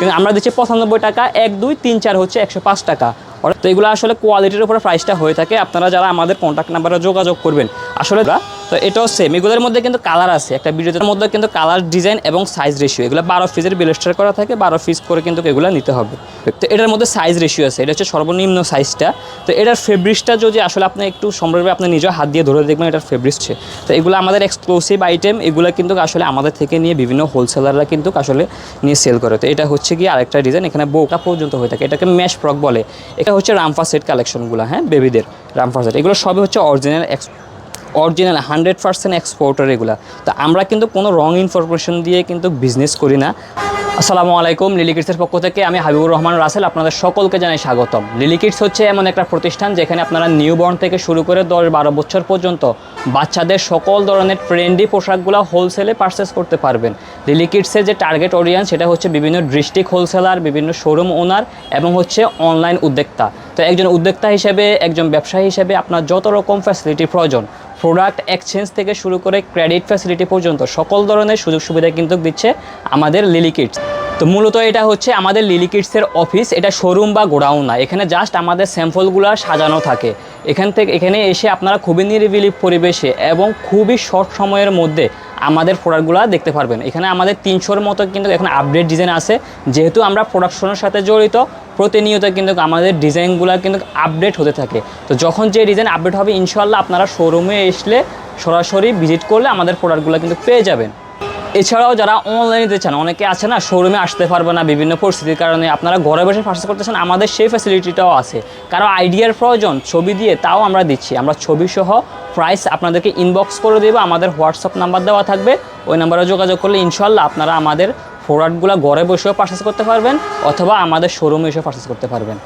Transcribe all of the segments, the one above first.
কিন্তু আমরা দিচ্ছি পঁচানব্বই টাকা এক দুই তিন চার হচ্ছে একশো পাঁচ টাকা। তো এগুলো আসলে কোয়ালিটির উপরে প্রাইসটা হয়ে থাকে। আপনারা যারা আমাদের কন্ট্যাক্ট নাম্বারে যোগাযোগ করবেন, আসলে তো এটাও সেম এগুলোর মধ্যে কিন্তু কালার আছে। একটা ভিডিওর মধ্যে কিন্তু কালার ডিজাইন এবং সাইজ রেশিও এগুলো বারো পিসের বিলেস্টার করা থাকে, বারো পিস করে কিন্তু এগুলো নিতে হবে। তো এটার মধ্যে সাইজ রেশিও আছে। এটা হচ্ছে সর্বনিম্ন সাইজটা তো এটার ফেব্রিক্সটা যদি আসলে আপনি একটু সম্ভবভাবে আপনি নিজের হাত দিয়ে ধরে দেখবেন, এটার ফেব্রিক্স হচ্ছে। তো এগুলো আমাদের এক্সক্লুসিভ আইটেম এগুলো কিন্তু আসলে আমাদের থেকে নিয়ে বিভিন্ন হোলসেলাররা কিন্তু আসলে নিয়ে সেল করে। তো এটা হচ্ছে কি আরেকটা ডিজাইন এখানে বউটা পর্যন্ত হয়ে থাকে। এটাকে ম্যাশ ফ্রক বলে। এটা হচ্ছে রামফা সেট কালেকশনগুলো হ্যাঁ বেবিদের রামফা সেট এগুলো সবই হচ্ছে original original hundred percent exporter এগুলা। তো আমরা কিন্তু কোনো রং ইনফরমেশন দিয়ে কিন্তু বিজনেস করি না। আসসালামু আলাইকুম লিলিকিটসের পক্ষ থেকে আমি হাবিবুর রহমান রাসেল, আপনাদের সকলকে জানাই স্বাগতম। লিলিকিটস হচ্ছে এমন একটা প্রতিষ্ঠান যেখানে আপনারা নিউবর্ন থেকে শুরু করে দশ বারো বছর পর্যন্ত বাচ্চাদের সকল ধরনের ট্রেন্ডি পোশাকগুলো হোলসেলে পারচেস করতে পারবেন। লিলিকিটসের যে টার্গেট অডিয়েন্স সেটা হচ্ছে বিভিন্ন ডিস্ট্রিক্ট হোলসেলার বিভিন্ন শোরুম ওনার এবং হচ্ছে অনলাইন উদ্যোক্তা। তো একজন উদ্যোক্তা হিসেবে, একজন ব্যবসায়ী হিসেবে আপনার যত রকম ফ্যাসিলিটি প্রয়োজন প্রোডাক্ট এক্সচেঞ্জ থেকে শুরু করে ক্রেডিট ফ্যাসিলিটি পর্যন্ত সকল ধরনের সুযোগ সুবিধা কিন্তু দিচ্ছে আমাদের লিলি কিটস তো মূলত এটা হচ্ছে আমাদের লিলি কিটসের অফিস এটা শোরুম বা গোডাউন না। এখানে জাস্ট আমাদের স্যাম্পলগুলো সাজানো থাকে। এখান থেকে, এখানে এসে আপনারা খুবই নিরিবিলি পরিবেশে এবং খুবই শর্ট সময়ের মধ্যে আমাদের প্রোডাক্টগুলো দেখতে পারবেন। এখানে আমাদের তিনশোর মতো কিন্তু এখন আপডেট ডিজাইন আছে। যেহেতু আমরা প্রোডাকশনের সাথে জড়িত, প্রতিনিয়ত কিন্তু আমাদের ডিজাইনগুলো কিন্তু আপডেট হতে থাকে। তো যখন যে ডিজাইন আপডেট হবে ইনশাল্লাহ আপনারা শোরুমে আসলে সরাসরি ভিজিট করলে আমাদের প্রোডাক্টগুলো কিন্তু পেয়ে যাবেন। এছাড়াও যারা অনলাইনে নিতে চান, অনেকে আছে না শোরুমে আসতে পারবে না বিভিন্ন পরিস্থিতির কারণে। আপনারা ঘরে বসে পার্সেস করতে চান, আমাদের সেই ফ্যাসিলিটিটাও আছে। কারও আইডিয়ার প্রয়োজন, ছবি দিয়ে তাও আমরা দিচ্ছি। আমরা ছবি সহ প্রাইস আপনাদেরকে ইনবক্স করে দেবো, আমাদের হোয়াটসঅ্যাপ নাম্বার দেওয়া থাকবে। ওই নাম্বারে যোগাযোগ করলে ইনশাল্লাহ আপনারা আমাদের প্রোডাক্টগুলো ঘরে বসেও পার্চেস করতে পারবেন, অথবা আমাদের শোরুমে এসেও পার্চেস করতে পারবেন।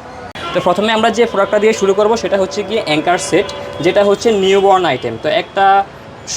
তো প্রথমে আমরা যে প্রোডাক্টটা দিয়ে শুরু করব, সেটা হচ্ছে গিয়ে অ্যাঙ্কার সেট যেটা হচ্ছে নিউবর্ন আইটেম তো একটা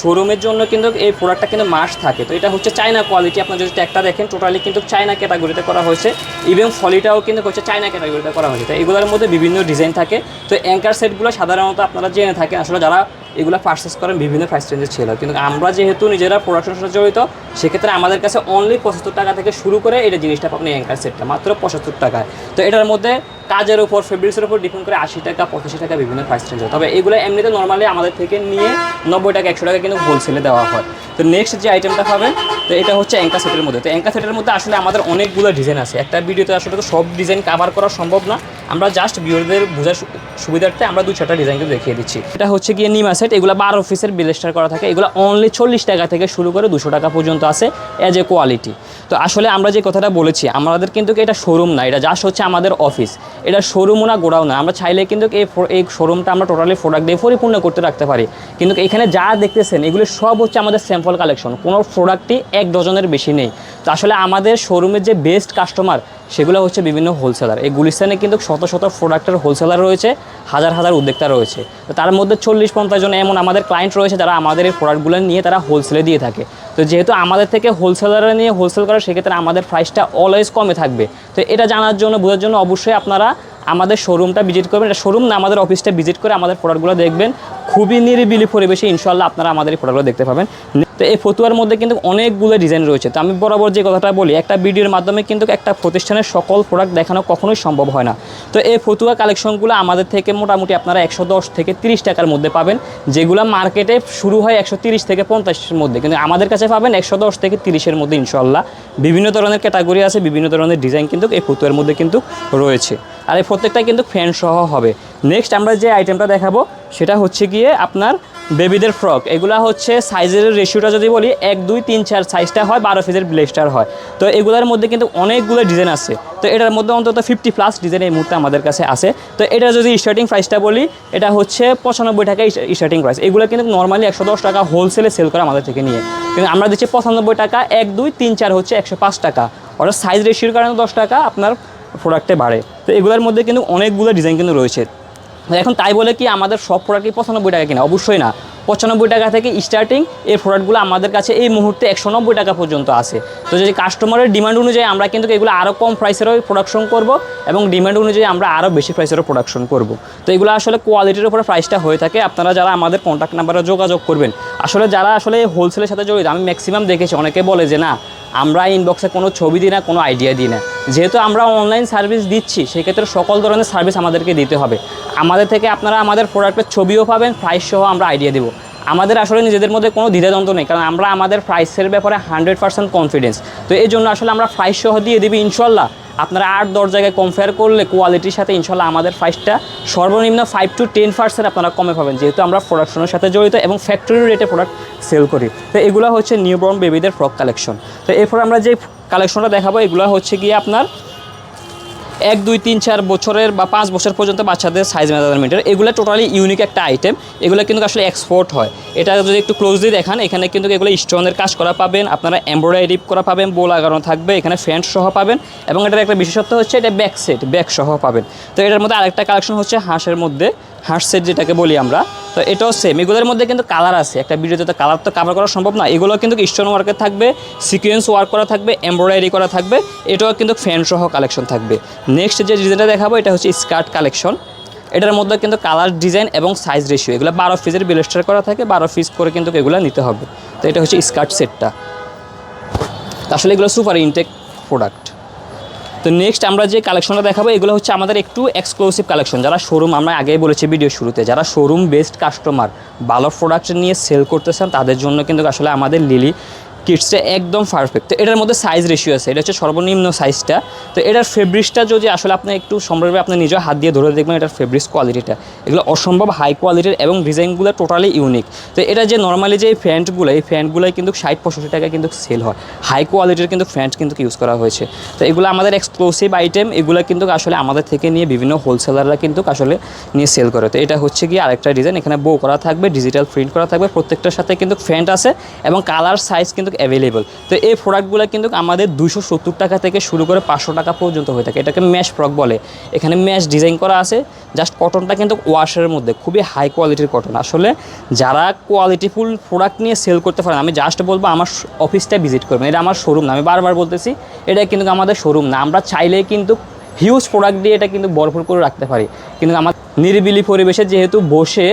শোরুমের জন্য কিন্তু এই প্রোডাক্টটা কিন্তু মাস থাকে। তো এটা হচ্ছে চায়না কোয়ালিটি আপনার যদি ট্যাগটা দেখেন টোটালি কিন্তু চায়না ক্যাটাগরিতে করা হয়েছে। ইভেন ফলিটাও কিন্তু হচ্ছে চায়না ক্যাটাগরিতে করা হয়েছে। তো এগুলোর মধ্যে বিভিন্ন ডিজাইন থাকে। তো অ্যাঙ্কার সেটগুলো সাধারণত আপনারা জেনে থাকেন। আসলে যারা এগুলো পারচেস করেন বিভিন্ন প্রাইস রেঞ্জের ছিল। কিন্তু আমরা যেহেতু নিজেরা প্রোডাকশনের সাথে জড়িত, সেক্ষেত্রে আমাদের কাছে অনলি পঁচাত্তর টাকা থেকে শুরু করে এটা জিনিসটা পাবেন অ্যাঙ্কার সেটটা মাত্র পঁচাত্তর টাকায়। তো এটার মধ্যে কাজের উপর ফেব্রিক্সের উপর ডিপেন্ড করে আশি টাকা, পঁচাশি টাকা বিভিন্ন প্রাইস রেঞ্জ তবে এগুলো এমনিতে নর্মালি আমাদের থেকে নিয়ে নব্বই টাকা, একশো টাকা কিন্তু হোলসেলে দেওয়া হয়। তো নেক্সট যে আইটেমটা পাবেন, তো এটা হচ্ছে অ্যাঙ্কা সেটের মধ্যে। তো অ্যাঙ্কা সেটের মধ্যে আসলে আমাদের অনেকগুলো ডিজাইন আছে। একটা ভিডিওতে আসলে তো সব ডিজাইন কাভার করা সম্ভব না। আমরা জাস্ট ভিউরদের বোঝার সুবিধার্থে আমরা দু ছটা ডিজাইন কিন্তু দেখিয়ে দিচ্ছি। এটা হচ্ছে গিয়ে নিমা সেট এগুলো বারো পিসের বিলেস্টার করা থাকে। এগুলো অনলি চল্লিশ টাকা থেকে শুরু করে দুশো টাকা পর্যন্ত আছে এজ এ কোয়ালিটি তো আসলে আমরা যে কথাটা বলেছি, আমাদের কিন্তু এটা শোরুম না, এটা জাস্ট হচ্ছে আমাদের অফিস এটা শোরুমও না গোড়াও না। আমরা চাইলে কিন্তু এই এই শোরুমটা আমরা টোটালি প্রোডাক্ট দিয়ে পরিপূর্ণ করতে রাখতে পারি। কিন্তু এখানে যা দেখতেছেন, এগুলো সব হচ্ছে আমাদের স্যাম্পল কালেকশন কোনো প্রোডাক্টই এক ডজনের বেশি নেই। তো আসলে আমাদের শোরুমের যে বেস্ট কাস্টমার সেগুলো হচ্ছে বিভিন্ন হোলসেলার এই গুলিস্তানে কিন্তু শত শত প্রোডাক্টের হোলসেলার রয়েছে, হাজার হাজার উদ্যোক্তা রয়েছে। তো তার মধ্যে চল্লিশ পঞ্চাশ জন এমন আমাদের ক্লায়েন্ট রয়েছে যারা আমাদের এই প্রোডাক্টগুলো নিয়ে তারা হোলসেলে দিয়ে থাকে। তো যেহেতু আমাদের থেকে হোলসেলাররা নিয়ে হোলসেল করে, সেক্ষেত্রে আমাদের প্রাইসটা অলওয়েজ কমে থাকবে। তো এটা জানার জন্য, বোঝার জন্য অবশ্যই আপনারা আমাদের শোরুমটা ভিজিট করবেন। এটা শোরুম না, আমাদের অফিসটা ভিজিট করে আমাদের প্রোডাক্টগুলো দেখবেন। খুবই নিরিবিলি পরিবেশে ইনশাল্লাহ আপনারা আমাদের এই প্রোডাক্টগুলো দেখতে পাবেন। তো এই ফতুয়ার মধ্যে কিন্তু অনেকগুলো ডিজাইন রয়েছে। তো আমি বরাবর যে কথাটা বলি, একটা ভিডিওর মাধ্যমে কিন্তু একটা প্রতিষ্ঠানের সকল প্রোডাক্ট দেখানো কখনোই সম্ভব হয় না। তো এই ফতুয়া কালেকশনগুলো আমাদের থেকে মোটামুটি আপনারা একশো দশ থেকে তিরিশ টাকার মধ্যে পাবেন, যেগুলো মার্কেটে শুরু হয় একশো তিরিশ থেকে পঞ্চাশের মধ্যে। কিন্তু আমাদের কাছে পাবেন একশো দশ থেকে তিরিশের মধ্যে ইনশাল্লাহ বিভিন্ন ধরনের ক্যাটাগরি আছে, বিভিন্ন ধরনের ডিজাইন কিন্তু এই ফতুয়ার মধ্যে কিন্তু রয়েছে। আর এই প্রত্যেকটা কিন্তু ফ্যান সহ হবে। নেক্সট আমরা যে আইটেমটা দেখাবো, সেটা হচ্ছে গিয়ে আপনার বেবিদের ফ্রক, এগুলা হচ্ছে সাইজের রেশিওটা যদি বলি, এক, দুই, তিন, চার সাইজটা হয়, বারো পিসের ব্লেস্টার হয়। তো এগুলোর মধ্যে কিন্তু অনেকগুলো ডিজাইন আছে। তো এটার মধ্যে অন্তত ফিফটি প্লাস ডিজাইন এই মুহূর্তে আমাদের কাছে আছে। তো এটা যদি স্টার্টিং প্রাইসটা বলি, এটা হচ্ছে পঁচানব্বই টাকা স্টার্টিং প্রাইস এগুলো কিন্তু নর্মালি একশো দশ টাকা হোলসেলে সেল করে আমাদের থেকে নিয়ে। কিন্তু আমরা দিচ্ছি পঁচানব্বই টাকা, এক, দুই, তিন, চার হচ্ছে একশো পাঁচ টাকা। অর্থাৎ সাইজ রেশিওর কারণে দশ টাকা আপনার প্রোডাক্টে বাড়ে। তো এগুলোর মধ্যে কিন্তু অনেকগুলো ডিজাইন কিন্তু রয়েছে। এখন তাই বলে কি আমাদের সব প্রোডাক্টই পঁচানব্বই টাকা কিনা? অবশ্যই না। পঁচানব্বই টাকা থেকে স্টার্টিং এর প্রোডাক্টগুলো আমাদের কাছে এই মুহূর্তে একশো নব্বই টাকা পর্যন্ত আছে। তো যদি কাস্টমারের ডিমান্ড অনুযায়ী আমরা কিন্তু এগুলো আরও কম প্রাইসেরও প্রোডাকশন করব এবং ডিমান্ড অনুযায়ী আমরা আরও বেশি প্রাইসেরও প্রোডাকশন করব। তো এগুলো আসলে কোয়ালিটির উপরে প্রাইসটা হয়ে থাকে। আপনারা যারা আমাদের কন্ট্যাক্ট নাম্বারে যোগাযোগ করবেন, আসলে যারা আসলে হোলসেলের সাথে জড়িত, আমি ম্যাক্সিমাম দেখেছি, অনেকে বলে যে না আমরা ইনবক্সে কোনো ছবি দিই না, কোনো আইডিয়া দিই না। যেহেতু আমরা অনলাইন সার্ভিস দিচ্ছি, সেক্ষেত্রে সকল ধরনের সার্ভিস আমাদেরকে দিতে হবে। আমাদের থেকে আপনারা আমাদের প্রোডাক্টের ছবিও পাবেন প্রাইস সহ আমরা আইডিয়া দেবো। আমাদের আসলে নিজেদের মধ্যে কোনো দ্বিধাদ্বন্দ্ব নেই, কারণ আমরা আমাদের প্রাইসের ব্যাপারে হান্ড্রেড পার্সেন্ট কনফিডেন্স তো এই জন্য আসলে আমরা প্রাইস সহ দিয়ে দিবি ইনশাল্লাহ আপনারা আট, দশ জায়গায় কম্পেয়ার করলে কোয়ালিটির সাথে ইনশাল্লাহ আমাদের প্রাইসটা সর্বনিম্ন ফাইভ টু টেন পার্সেন্ট আপনারা কমে পাবেন। যেহেতু আমরা প্রোডাকশনের সাথে জড়িত এবং ফ্যাক্টরি রেটে প্রোডাক্ট সেল করি। তো এগুলো হচ্ছে নিউবর্ন বেবিদের ফ্রক কালেকশন তো এরপর আমরা যে কালেকশনটা দেখাবো, এগুলো হচ্ছে গিয়ে আপনার এক, দুই, তিন, চার বছরের বা পাঁচ বছর পর্যন্ত বাচ্চাদের সাইজ মেজারমেন্টের এগুলো টোটালি ইউনিক একটা আইটেম এগুলো কিন্তু আসলে এক্সপোর্ট হয়। এটা যদি একটু ক্লোজলি দেখান, এখানে কিন্তু এগুলো স্টোনের কাজ করা পাবেন, আপনারা এমব্রয়ডারি করা পাবেন বোল লাগানো থাকবে, এখানে ফ্যান্ট সহ পাবেন। এবং এটার একটা বিশেষত্ব হচ্ছে এটা ব্যাক সেট ব্যাক সহ পাবেন। তো এটার মধ্যে আরেকটা কালেকশন হচ্ছে হাঁসের মধ্যে, হাঁস সেট যেটাকে বলি আমরা। তো এটাও সেম এগুলোর মধ্যে কিন্তু কালার আছে। একটা ভিডিওতে তো কালার তো কাভার করা সম্ভব না। এগুলো কিন্তু স্টোন ওয়ার্কের থাকবে সিকোয়েন্স ওয়ার্ক করা থাকবে এমব্রয়ডারি করা থাকবে, এটাও কিন্তু ফ্যান সহ কালেকশন থাকবে। নেক্সট যে ডিজাইনটা দেখাবো, এটা হচ্ছে স্কার্ট কালেকশন এটার মধ্যে কিন্তু কালার ডিজাইন এবং সাইজ রেশিও এগুলো বারো পিসের বিলেস্টার করা থাকে, বারো পিস করে কিন্তু এগুলো নিতে হবে। তো এটা হচ্ছে স্কার্ট সেটটা আসলে এগুলো সুপার ইনটেক প্রোডাক্ট তো নেক্সট আমরা যে কালেকশনটা দেখাবো, এগুলো হচ্ছে আমাদের একটু এক্সক্লুসিভ কালেকশন যারা শোরুম আমরা আগেই বলেছি ভিডিও শুরুতে, যারা শোরুম বেস্ট কাস্টমার ভালো প্রোডাক্ট নিয়ে সেল করতেছেন তাদের জন্য কিন্তু আসলে আমাদের লিলি কিটসটা একদম পারফেক্ট তো এটার মধ্যে সাইজ রেশিও আছে, এটা হচ্ছে সর্বনিম্ন সাইজটা তো এটার ফেব্রিক্সটা যদি আসলে আপনি একটু সম্ভবভাবে আপনি নিজের হাত দিয়ে ধরে দেখবেন, এটার ফেব্রিক্স কোয়ালিটিটা এগুলো অসম্ভব হাই কোয়ালিটির এবং ডিজাইনগুলো টোটালি ইউনিক তো এটা যে নর্মালি যে প্যান্টগুলো, এই প্যান্টগুলোই কিন্তু ষাট পঁয়ষট্টি টাকা কিন্তু সেল হয়। হাই কোয়ালিটির কিন্তু প্যান্ট কিন্তু ইউজ করা হয়েছে। তো এগুলো আমাদের এক্সক্লুসিভ আইটেম এগুলো কিন্তু আসলে আমাদের থেকে নিয়ে বিভিন্ন হোলসেলাররা কিন্তু আসলে নিয়ে সেল করে। তো এটা হচ্ছে কি আরেকটা ডিজাইন এখানে বো করা থাকবে ডিজিটাল প্রিন্ট করা থাকবে, প্রত্যেকটার সাথে কিন্তু ফ্যান্ট আছে এবং কালার সাইজ কিন্তু অ্যাভেলেবল তো এই প্রোডাক্টগুলো কিন্তু আমাদের দুশো সত্তর টাকা থেকে শুরু করে পাঁচশো টাকা পর্যন্ত হয়ে থাকে। এটাকে ম্যাশ ফ্রক বলে। এখানে ম্যাশ ডিজাইন করা আছে। জাস্ট কটনটা কিন্তু ওয়াশের মধ্যে, খুবই হাই কোয়ালিটির কটন আসলে যারা কোয়ালিটিফুল প্রোডাক্ট নিয়ে সেল করতে পারেন, আমি জাস্ট বলব আমার অফিসটা ভিজিট করবেন। এটা আমার শোরুম না, আমি বারবার বলতেছি, এটা কিন্তু আমাদের শোরুম না। আমরা চাইলেই কিন্তু হিউজ প্রোডাক্ট দিয়ে এটা কিন্তু ভরপুর করে রাখতে পারি। কিন্তু আমার নিরিবিলি পরিবেশে যেহেতু বসে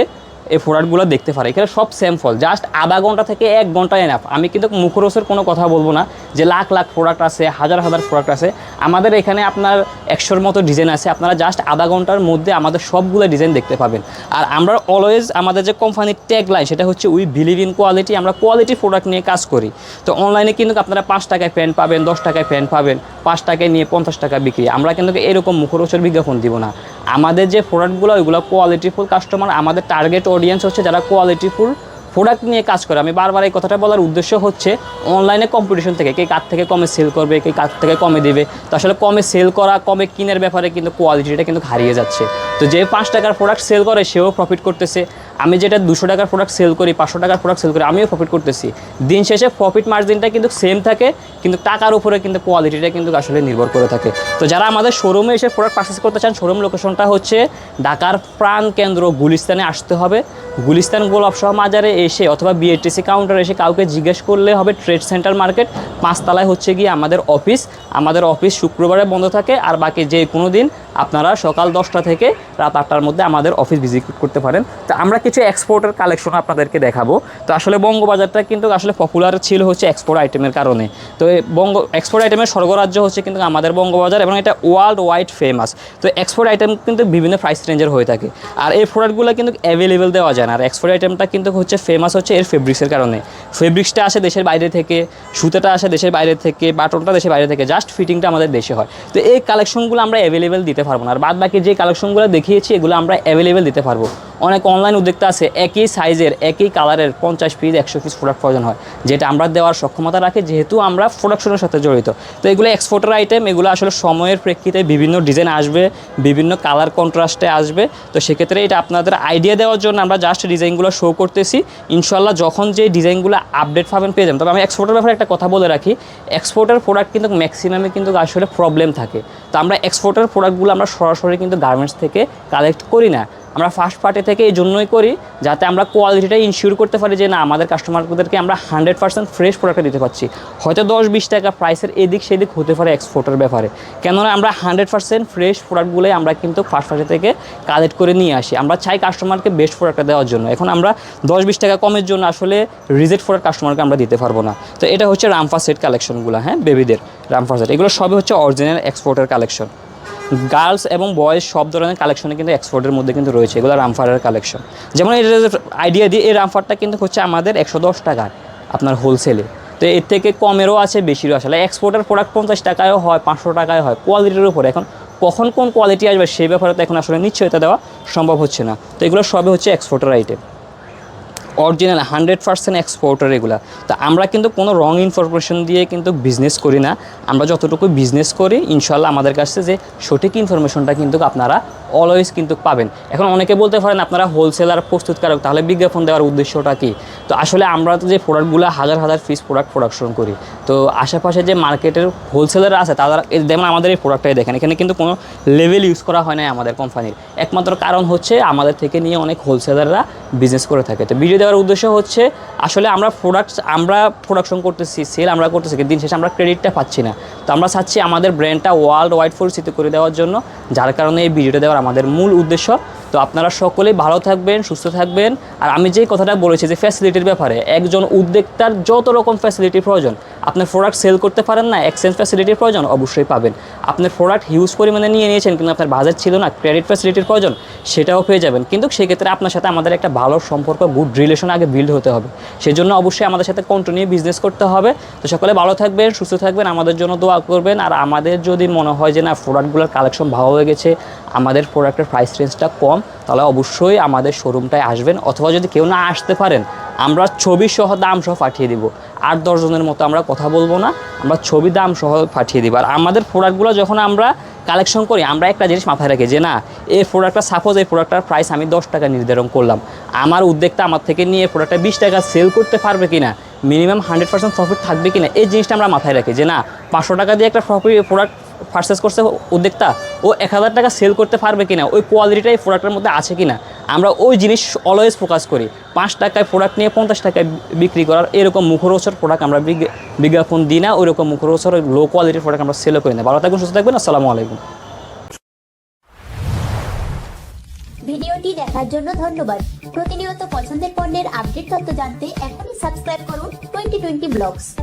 এই প্রোডাক্টগুলো দেখতে পারে। এখানে সব সেম ফল জাস্ট আধা ঘণ্টা থেকে এক ঘণ্টা এনাফ আমি কিন্তু মুখরোসের কোনো কথা বলব না যে লাখ লাখ প্রোডাক্ট আছে, হাজার হাজার প্রোডাক্ট আছে। আমাদের এখানে আপনার একশোর মতো ডিজাইন আছে। আপনারা জাস্ট আধা ঘণ্টার মধ্যে আমাদের সবগুলো ডিজাইন দেখতে পাবেন। আর আমরা অলওয়েজ আমাদের যে কোম্পানির ট্যাগ লাইন সেটা হচ্ছে উই বিলিভ ইন কোয়ালিটি আমরা কোয়ালিটি প্রোডাক্ট নিয়ে কাজ করি। তো অনলাইনে কিন্তু আপনারা পাঁচ টাকায় প্যান্ট পাবেন, দশ টাকায় প্যান্ট পাবেন, পাঁচ টাকায় নিয়ে পঞ্চাশ টাকা বিক্রি। আমরা কিন্তু এরকম মুখরোচের বিজ্ঞাপন দিব না। আমাদের যে প্রোডাক্টগুলো ওইগুলো কোয়ালিটিফুল কাস্টমার আমাদের টার্গেট অডিয়েন্স হচ্ছে যারা কোয়ালিটিফুল প্রোডাক্ট নিয়ে কাজ করে। আমি বারবার এই কথাটা বলার উদ্দেশ্য হচ্ছে অনলাইনে কম্পিটিশন থেকে, কে কার থেকে কমে সেল করবে, কে কার থেকে কমে দেবে। তো আসলে কমে সেল করা, কমে কিনের ব্যাপারে কিন্তু কোয়ালিটিটা কিন্তু হারিয়ে যাচ্ছে। তো যে পাঁচ টাকার প্রোডাক্ট সেল করে, সেও প্রফিট করতেছে। আমি যেটা দুশো টাকার প্রোডাক্ট সেল করি, পাঁচশো টাকার প্রোডাক্ট সেল করি, আমিও প্রফিট করতেছি। দিন শেষে প্রফিট মার্জিনটা কিন্তু সেম থাকে, কিন্তু টাকার উপরে কিন্তু কোয়ালিটিটা কিন্তু আসলে নির্ভর করে থাকে। তো যারা আমাদের শোরুমে এসে প্রোডাক্ট পারচেস করতে চান শোরুম লোকেশনটা হচ্ছে ঢাকার প্রাণ কেন্দ্র গুলিস্তানে আসতে হবে। গুলিস্তান গোলাপ শাহ মাজারে এসে অথবা বিএটিসি কাউন্টারে এসে কাউকে জিজ্ঞেস করলে হবে ট্রেড সেন্টার মার্কেট পাঁচতলায় হচ্ছে গিয়ে আমাদের অফিস আমাদের অফিস শুক্রবারে বন্ধ থাকে, আর বাকি যে কোনো দিন আপনারা সকাল দশটা থেকে রাত আটটার মধ্যে আমাদের অফিস ভিজিট করতে পারেন। তো আমরা কিছু এক্সপোর্টের কালেকশন আপনাদেরকে দেখাবো। তো আসলে বঙ্গবাজারটা কিন্তু আসলে পপুলার ছিল হচ্ছে এক্সপোর্ট আইটেমের কারণে। তো বঙ্গ এক্সপোর্ট আইটেমের স্বর্গরাজ্য হচ্ছে কিন্তু আমাদের বঙ্গবাজার এবং এটা ওয়ার্ল্ড ওয়াইড ফেমাস তো এক্সপোর্ট আইটেম কিন্তু বিভিন্ন প্রাইস রেঞ্জের হয়ে থাকে। আর এই প্রোডাক্টগুলো কিন্তু অ্যাভেলেবেল দেওয়া যায় না। আর এক্সপোর্ট আইটেমটা কিন্তু হচ্ছে ফেমাস হচ্ছে এর ফেব্রিক্সের কারণে। ফেব্রিক্সটা আসে দেশের বাইরে থেকে, সুতাটা আসে দেশের বাইরে থেকে, বাটনটা দেশের বাইরে থেকে জাস্ট ফিটিংটা আমাদের দেশে হয়। তো এই কালেকশনগুলো আমরা অ্যাভেলেবেল দিতে পারব না। আর বাদ বাকি যে কালেকশনগুলো দেখিয়েছি এগুলো আমরা অ্যাভেলেবেল দিতে পারব। অনেক অনলাইন উদ্যোক্তা আছে, একই সাইজের একই কালারের পঞ্চাশ পিস একশো পিস প্রোডাক্ট প্রয়োজন হয়। যেটা আমরা দেওয়ার সক্ষমতা রাখে, যেহেতু আমরা প্রোডাকশনের সাথে জড়িত। তো এগুলো এক্সপোর্টের আইটেম এগুলো আসলে সময়ের প্রেক্ষিতে বিভিন্ন ডিজাইন আসবে, বিভিন্ন কালার কন্ট্রাস্টে আসবে। তো সেক্ষেত্রে এটা আপনাদের আইডিয়া দেওয়ার জন্য আমরা জাস্ট ডিজাইনগুলো শো করতেছি। ইনশাল্লাহ যখন যে ডিজাইনগুলো আপডেট পাবেন, পেয়ে যাবেন। তবে আমি এক্সপোর্টের ব্যাপারে একটা কথা বলে রাখি এক্সপোর্টের প্রোডাক্ট কিন্তু ম্যাক্সিমামে কিন্তু আসলে প্রবলেম থাকে। তো আমরা এক্সপোর্টের প্রোডাক্টগুলো আমরা সরাসরি কিন্তু গার্মেন্টস থেকে কালেক্ট করি না। আমরা ফার্স্ট পার্টি থেকে এই জন্যই করি যাতে আমরা কোয়ালিটিটা ইনশিওর করতে পারি যে না, আমাদের কাস্টমারদেরকে আমরা হান্ড্রেড পার্সেন্ট ফ্রেশ প্রোডাক্টটা দিতে পারছি। হয়তো দশ বিশ টাকা প্রাইসের এদিক সেদিক হতে পারে এক্সপোর্টের ব্যাপারে। কেননা আমরা হান্ড্রেড পার্সেন্ট ফ্রেশ প্রোডাক্টগুলোই আমরা কিন্তু ফার্স্ট পার্টি থেকে কালেক্ট করে নিয়ে আসি। আমরা চাই কাস্টমারকে বেস্ট প্রোডাক্টটা দেওয়ার জন্য। এখন আমরা দশ বিশ টাকা কমের জন্য আসলে রিজেক্ট প্রোডাক্ট কাস্টমারকে আমরা দিতে পারব না। তো এটা হচ্ছে রামফা সেট কালেকশনগুলো হ্যাঁ বেবিদের রামফা সেট এগুলো সবই হচ্ছে অরিজিনাল এক্সপোর্টের কালেকশন গার্লস এবং বয়েজ সব ধরনের কালেকশনে কিন্তু এক্সপোর্টের মধ্যে কিন্তু রয়েছে। এগুলো রামফারের কালেকশন যেমন এটা আইডিয়া দিয়ে এই রামফারটা কিন্তু হচ্ছে আমাদের একশো দশ টাকার আপনার হোলসেলে তো এর থেকে কমেরও আছে, বেশিরও আসলে এক্সপোর্টের প্রোডাক্ট পঞ্চাশ টাকায়ও হয়, পাঁচশো টাকায় হয় কোয়ালিটির উপর। এখন কখন কোন কোয়ালিটি আসবে সেই ব্যাপারে তো এখন আসলে নিশ্চয়তা দেওয়া সম্ভব হচ্ছে না। তো এগুলো সবই হচ্ছে এক্সপোর্টের item original hundred percent exporter এগুলা। তো আমরা কিন্তু কোনো রং ইনফরমেশন দিয়ে কিন্তু বিজনেস করি না। আমরা যতটুকু বিজনেস করি ইনশাল্লাহ আমাদের কাছে যে সঠিক ইনফরমেশনটা কিন্তু আপনারা অলওয়েজ কিন্তু পাবেন। এখন অনেকে বলতে পারেন, আপনারা হোলসেলার প্রস্তুতকারক, তাহলে বিজ্ঞাপন দেওয়ার উদ্দেশ্যটা কি? তো আসলে আমরা তো যে প্রোডাক্টগুলো হাজার হাজার পিস প্রোডাক্ট প্রোডাকশন করি। তো আশেপাশে যে মার্কেটের হোলসেলার আছে, তারা যেমন আমাদের এই প্রোডাক্টটাই দেখেন। এখানে কিন্তু কোনো লেভেল ইউজ করা হয় না আমাদের কোম্পানির একমাত্র কারণ হচ্ছে আমাদের থেকে নিয়ে অনেক হোলসেলাররা বিজনেস করে থাকে। তো ভিডিও দেওয়ার উদ্দেশ্য হচ্ছে, আসলে আমরা প্রোডাক্টস আমরা প্রোডাকশন করতেছি সেল আমরা করতেছি দিন শেষে আমরা ক্রেডিটটা পাচ্ছি না। তো আমরা চাচ্ছি আমাদের ব্র্যান্ডটা ওয়ার্ল্ড ওয়াইড পরিচিত করে দেওয়ার জন্য, যার কারণে এই ভিডিওটা দেওয়ার আমাদের মূল উদ্দেশ্য। তো আপনারা সকলেই ভালো থাকবেন, সুস্থ থাকবেন। আর আমি যে কথাটা বলেছি যে ফ্যাসিলিটির ব্যাপারে, একজন উদ্যোক্তার যত রকম ফ্যাসিলিটি প্রয়োজন আপনার প্রোডাক্ট সেল করতে পারেন না এক্সচেঞ্জ ফ্যাসিলিটির প্রয়োজন অবশ্যই পাবেন। আপনার প্রোডাক্ট হিউজ পরিমাণে নিয়ে নিয়েছেন কিন্তু আপনার বাজার ছিল না ক্রেডিট ফ্যাসিলিটির প্রয়োজন, সেটাও পেয়ে যাবেন। কিন্তু সেক্ষেত্রে আপনার সাথে আমাদের একটা ভালো সম্পর্ক গুড রিলেশন আগে বিল্ড হতে হবে। সেজন্য অবশ্যই আমাদের সাথে কন্টিনিউ বিজনেস করতে হবে। তো সকলে ভালো থাকবেন, সুস্থ থাকবেন, আমাদের জন্য দোয়া করবেন। আর আমাদের যদি মনে হয় যে না প্রোডাক্টগুলোর কালেকশন ভালো হয়ে গেছে, আমাদের প্রোডাক্টের প্রাইস রেঞ্জটা কম, তাহলে অবশ্যই আমাদের শোরুমটায় আসবেন। অথবা যদি কেউ না আসতে পারেন, আমরা ছবি সহ দাম সহ পাঠিয়ে দিব। আট দশজনের মতো আমরা কথা বলব না। আমরা ছবি দাম সহ পাঠিয়ে দিব। আর আমাদের প্রোডাক্টগুলো যখন আমরা কালেকশন করি, আমরা একটা জিনিস মাথায় রাখি যে, না, এই প্রোডাক্টটা সাপোজ এই প্রোডাক্টটার প্রাইস আমি দশ টাকা নির্ধারণ করলাম। আমার উদ্যোগটা আমার থেকে নিয়ে প্রোডাক্টটা বিশ টাকা সেল করতে পারবে কি না মিনিমাম হান্ড্রেড পার্সেন্ট প্রফিট থাকবে কি না এই জিনিসটা আমরা মাথায় রাখি যে, না, পাঁচশো টাকা দিয়ে একটা প্রফিট প্রোডাক্ট পারচেস করছে উদ্যোক্তা, ও এক হাজার টাকা সেল করতে পারবে কিনা, ওই কোয়ালিটিটাই প্রোডাক্টের মধ্যে আছে কিনা, আমরা ওই জিনিস অলওয়েজ ফোকাস করি। পাঁচ টাকায় প্রোডাক্ট নিয়ে পঞ্চাশ টাকায় বিক্রি করার এরকম মুখরোচর প্রোডাক্ট আমরা বিজ্ঞ- বিজ্ঞাপন দিই না ওই রকম মুখরোচর লো কোয়ালিটির প্রোডাক্ট আমরা সেলও করি না। ভালো থাকবেন, সুস্থ থাকবেন, আসসালামু আলাইকুম। ভিডিওটি দেখার জন্য ধন্যবাদ। প্রতিনিয়ত পছন্দের পণ্যের আপডেট তথ্য জানতে এখনই সাবস্ক্রাইব করুন টোয়েন্টি টোয়েন্টি ব্লগস